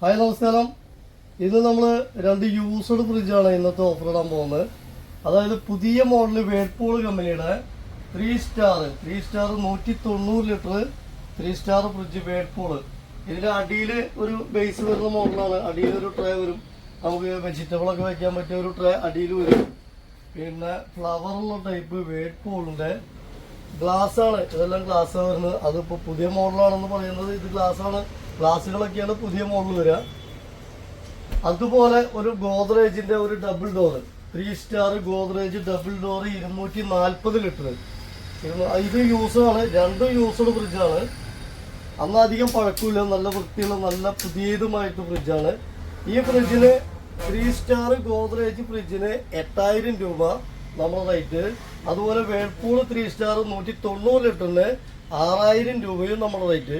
Hi നമസ്കാരം. ഇന്ന് നമ്മൾ രണ്ട് യൂസ്ഡ് ഫ്രിഡ്ജാണ് ഇന്നത്തെ ഓഫർ ഇടാൻ പോകുന്നത്. അതായത് പുതിയ മോഡൽ വേൾപൂൾ കമ്പനിയുടെ ത്രീ സ്റ്റാർ ത്രീ സ്റ്റാർ നൂറ്റി തൊണ്ണൂറ് litre three star fridge Whirlpool ഇതിന്റെ അടിയിൽ ഒരു ബേസ് വരുന്ന മോഡലാണ് അടിയിൽ ഒരു ട്രേ വരും. നമുക്ക് വെജിറ്റബിളൊക്കെ വയ്ക്കാൻ പറ്റിയ ഒരു ട്രേ അടിയിൽ വരും. പിന്നെ ഫ്ലവറുള്ള ടൈപ്പ് വേൾപൂളിന്റെ ഗ്ലാസ്സാണ് ഇതെല്ലാം ഗ്ലാസ്സാണ് വരുന്നത്. അതിപ്പോൾ പുതിയ മോഡലാണെന്ന് പറയുന്നത് ഇത് ഗ്ലാസ് ആണ് ഗ്ലാസുകളൊക്കെയാണ് പുതിയ മോഡൽ വരിക. അതുപോലെ ഒരു ഗോദ്രേജിന്റെ ഒരു double door three star Godrej double door ഇരുന്നൂറ്റി നാൽപ്പത് ലിറ്റർ. ഇത് യൂസ് ആണ്. രണ്ടും യൂസഡ് ഫ്രിഡ്ജാണ് അന്ന് അധികം പഴക്കമില്ല നല്ല വൃത്തിയുള്ള നല്ല പുതിയതുമായിട്ട് ഫ്രിഡ്ജാണ് ഈ ഫ്രിഡ്ജിന് ത്രീ സ്റ്റാർ ഗോദ്രേജ് ഫ്രിഡ്ജിന് എട്ടായിരം രൂപ നമ്മുടെ റേറ്റ് അതുപോലെ വേൾപൂൾ ത്രീ സ്റ്റാർ നൂറ്റി തൊണ്ണൂറ് ലിറ്ററിന് ആറായിരം രൂപയും നമ്മുടെ റേറ്റ്